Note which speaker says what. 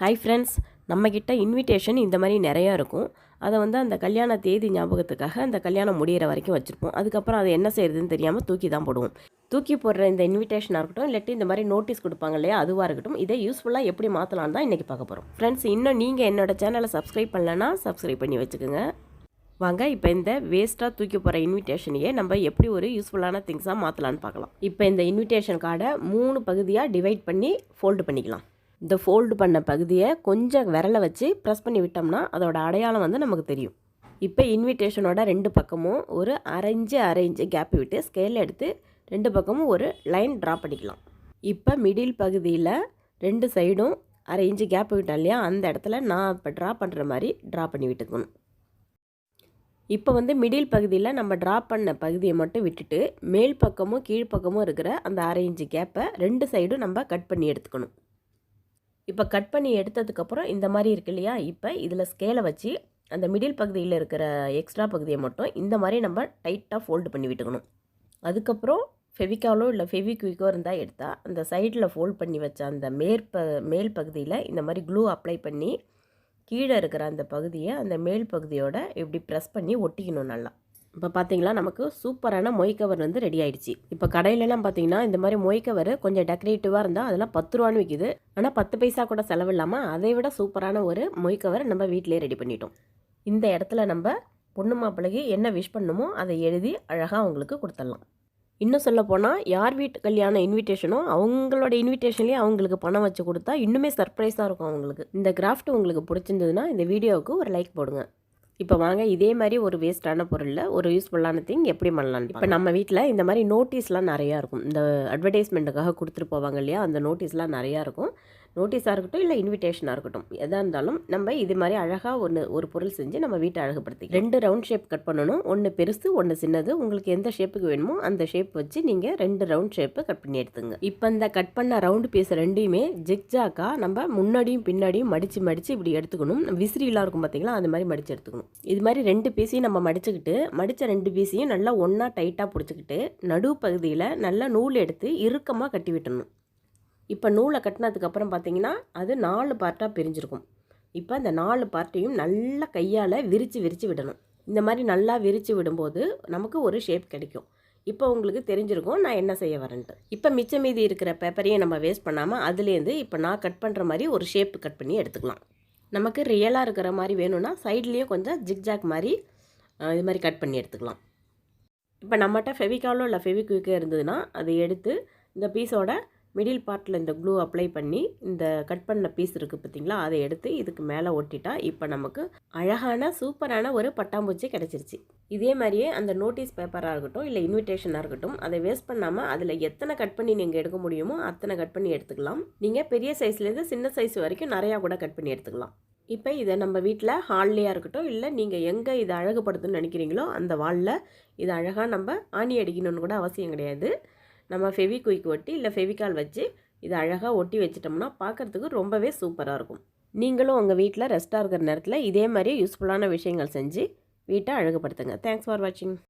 Speaker 1: Hi friends நம்மக்கிட்ட invitation இந்த மாதிரி நிறையா இருக்கும். அதை வந்து அந்த கல்யாண தேதி ஞாபகத்துக்காக அந்த கல்யாணம் முடியிற வரைக்கும் வச்சுருப்போம். அதுக்கப்புறம் அதை என்ன செய்யறதுன்னு தெரியாமல் தூக்கி தான் போடுவோம். தூக்கி போடுற இந்த இன்விடேஷனாக இருக்கட்டும் இல்லாட்டி இந்த மாதிரி நோட்டீஸ் கொடுப்பாங்க இல்லையா அதுவாக இருக்கட்டும் இதை யூஸ்ஃபுல்லாக எப்படி மாற்றலாம் தான் இன்றைக்கி பார்க்க போகிறோம் ஃப்ரெண்ட்ஸ் இன்னும் நீங்கள் என்னோட சேனலை சப்ஸ்கிரைப் பண்ணலன்னா சப்ஸ்கிரைப் பண்ணி வச்சுக்கோங்க. வாங்க இப்போ இந்த வேஸ்ட்டாக தூக்கி போகிற இன்விடேஷனையே நம்ம எப்படி ஒரு யூஸ்ஃபுல்லான திங்ஸாக மாற்றலான்னு பார்க்கலாம். இப்போ இந்த இன்விடேஷன் கார்டை மூணு பகுதியாக டிவைட் பண்ணி ஃபோல்டு பண்ணிக்கலாம். இந்த ஃபோல்டு பண்ண பகுதியை கொஞ்சம் விரலை வச்சு ப்ரெஸ் பண்ணி விட்டோம்னா அதோட அடையாளம் வந்து நமக்கு தெரியும். இப்போ இன்விடேஷனோட ரெண்டு பக்கமும் ஒரு அரைஞ்சு அரைஞ்சு கேப் விட்டு ஸ்கேல் எடுத்து ரெண்டு பக்கமும் ஒரு லைன் ட்ரா பண்ணிக்கலாம். இப்போ மிடில் பகுதியில் ரெண்டு சைடும் அரை கேப் விட்டோம் இல்லையா? அந்த இடத்துல நான் இப்போ ட்ரா பண்ணுற மாதிரி ட்ரா பண்ணி விட்டுக்கணும். இப்போ வந்து மிடில் பகுதியில் நம்ம ட்ரா பண்ண பகுதியை மட்டும் விட்டுட்டு மேல் பக்கமும் கீழ்ப்பக்கமும் இருக்கிற அந்த அரை இஞ்சு கேப்பை ரெண்டு சைடும் நம்ம கட் பண்ணி எடுத்துக்கணும். இப்போ கட் பண்ணி எடுத்ததுக்கப்புறம் இந்த மாதிரி இருக்கு இல்லையா? இப்போ இதில் ஸ்கேலை வச்சு அந்த மிடில் பகுதியில் இருக்கிற எக்ஸ்ட்ரா பகுதியை மட்டும் இந்த மாதிரி நம்ம டைட்டாக ஃபோல்டு பண்ணி விட்டுக்கணும். அதுக்கப்புறம் ஃபெவிகாலோ இல்லை ஃபெவிக்விக்கோ இருந்தால் எடுத்தால் அந்த சைடில் ஃபோல்ட் பண்ணி வச்ச அந்த மேற்ப மேல் பகுதியில் இந்த மாதிரி க்ளூ அப்ளை பண்ணி கீழே இருக்கிற அந்த பகுதியை அந்த மேல் பகுதியோட இப்படி ப்ரெஸ் பண்ணி ஒட்டிக்கணும் நல்லா. இப்போ பார்த்தீங்களா நமக்கு சூப்பரான மொய் கவர் வந்து ரெடி ஆயிடுச்சு. இப்போ கடையிலலாம் பார்த்தீங்கன்னா இந்த மாதிரி மொய் கவர் கொஞ்சம் டெக்கரேட்டிவாக இருந்தால் அதெல்லாம் பத்து ரூபான்னு விற்கிது ஆனால் பத்து பைசா கூட செலவு இல்லாமல் அதை விட சூப்பரான ஒரு மொய் கவர் நம்ம வீட்டிலே ரெடி பண்ணிட்டோம். இந்த இடத்துல நம்ம பொண்ணு மாப்பிள்ளைக்கு என்ன விஷ் பண்ணுமோ அதை எழுதி அழகாக அவங்களுக்கு கொடுத்துடலாம். இன்னும் சொல்ல போனால் யார் வீட்டு கல்யாண இன்விடேஷனோ அவங்களோட இன்விடேஷன்லேயே அவங்களுக்கு பணம் வச்சு கொடுத்தா இன்னுமே சர்ப்ரைஸாக இருக்கும் அவங்களுக்கு. இந்த கிராஃப்ட் உங்களுக்கு பிடிச்சிருந்ததுன்னா இந்த வீடியோவுக்கு ஒரு லைக் போடுங்க. இப்போ வாங்க இதே மாதிரி ஒரு வேஸ்ட்டான பொருளில் ஒரு யூஸ்ஃபுல்லான திங் எப்படி பண்ணலாம்? இப்போ நம்ம வீட்டில் இந்த மாதிரி நோட்டீஸ்லாம் நிறையா இருக்கும். இந்த அட்வர்டைஸ்மெண்ட்டுக்காக கொடுத்துட்டு போவாங்க இல்லையா? அந்த நோட்டீஸ்லாம் நிறையா இருக்கும். நோட்டீஸாக இருக்கட்டும் இல்லை இன்விடேஷனாக இருக்கட்டும். எதாக இருந்தாலும் நம்ம இது மாதிரி அழகாக ஒன்று ஒரு பொருள் செஞ்சு நம்ம வீட்டை அழகுப்படுத்தி ரெண்டு ரவுண்ட் ஷேப் கட் பண்ணணும். ஒன்று பெருசு ஒன்று சின்னது. உங்களுக்கு எந்த ஷேப்புக்கு வேணுமோ அந்த ஷேப் வச்சு நீங்கள் ரெண்டு ரவுண்ட் ஷேப்பை கட் பண்ணி எடுத்துங்க. இப்போ இந்த கட் பண்ண ரவுண்டு பீஸ் ரெண்டையுமே ஜிக்ஜாக்காக நம்ம முன்னாடியும் பின்னாடியும் மடித்து மடித்து இப்படி எடுத்துக்கணும். விசிறிலாம் இருக்கும் பார்த்தீங்களா அந்த மாதிரி மடித்து எடுத்துக்கணும். இது மாதிரி ரெண்டு பீஸையும் நம்ம மடிச்சுக்கிட்டு மடித்த ரெண்டு பீஸையும் நல்லா ஒன்றா டைட்டாக பிடிச்சிக்கிட்டு நடு பகுதியில் நல்லா நூல் எடுத்து இறுக்கமாக கட்டி விட்டணும் இப்போ நூலை கட்டினதுக்கப்புறம் பார்த்தீங்கன்னா அது நாலு பார்ட்டாக பிரிஞ்சிருக்கும். இப்போ அந்த நாலு பார்ட்டையும் நல்லா கையால் விரித்து விரித்து விடணும். இந்த மாதிரி நல்லா விரித்து விடும்போது நமக்கு ஒரு ஷேப் கிடைக்கும். இப்போ உங்களுக்கு தெரிஞ்சிருக்கும் நான் என்ன செய்ய வரேன்ட்டு. இப்போ மிச்சம் மீதி இருக்கிற பேப்பரையும் நம்ம வேஸ்ட் பண்ணாமல் அதுலேருந்து இப்போ நான் கட் பண்ணுற மாதிரி ஒரு ஷேப் கட் பண்ணி எடுத்துக்கலாம். நமக்கு ரியலாக இருக்கிற மாதிரி வேணும்னா சைட்லேயும் கொஞ்சம் ஜிக்ஜாக் மாதிரி இது மாதிரி கட் பண்ணி எடுத்துக்கலாம். இப்போ நம்மகிட்ட ஃபெவிகாலோ இல்லை ஃபெவிக்விக்கோ இருந்ததுன்னா அதை எடுத்து இந்த பீஸோட மிடில் பார்ட்டில் இந்த க்ளூ அப்ளை பண்ணி இந்த கட் பண்ண பீஸ் இருக்குது பார்த்திங்களா அதை எடுத்து இதுக்கு மேலே ஒட்டிட்டா இப்போ நமக்கு அழகான சூப்பரான ஒரு பட்டாம்பூச்சி கிடச்சிருச்சு. இதே மாதிரியே அந்த நோட்டீஸ் பேப்பராக இருக்கட்டும் இல்லை இன்விடேஷனாக இருக்கட்டும் அதை வேஸ்ட் பண்ணாமல் அதில் எத்தனை கட் பண்ணி நீங்கள் எடுக்க முடியுமோ அத்தனை கட் பண்ணி எடுத்துக்கலாம். நீங்கள் பெரிய சைஸ்லேருந்து சின்ன சைஸ் வரைக்கும் நிறையா கூட கட் பண்ணி எடுத்துக்கலாம். இப்போ இதை நம்ம வீட்டில் ஹால்லையாக இருக்கட்டும் இல்லை நீங்கள் எங்கே இதை அழகுபடுத்துன்னு நினைக்கிறீங்களோ அந்த வாலில் இதை அழகாக நம்ம ஆணி அடிக்கணும்னு கூட அவசியம் கிடையாது. நம்ம ஃபெவிக்விக் ஒட்டி இல்லை ஃபெவிக்கால் வச்சு இதை அழகாக ஒட்டி வச்சிட்டோம்னா பார்க்குறதுக்கு ரொம்பவே சூப்பராக இருக்கும். நீங்களும் உங்கள் வீட்டில் ரெஸ்ட்டாக இருக்கிற நேரத்தில் இதே மாதிரி யூஸ்ஃபுல்லான விஷயங்கள் செஞ்சு வீட்டை அழகுபடுத்துங்க. தேங்க்ஸ் ஃபார் வாட்சிங்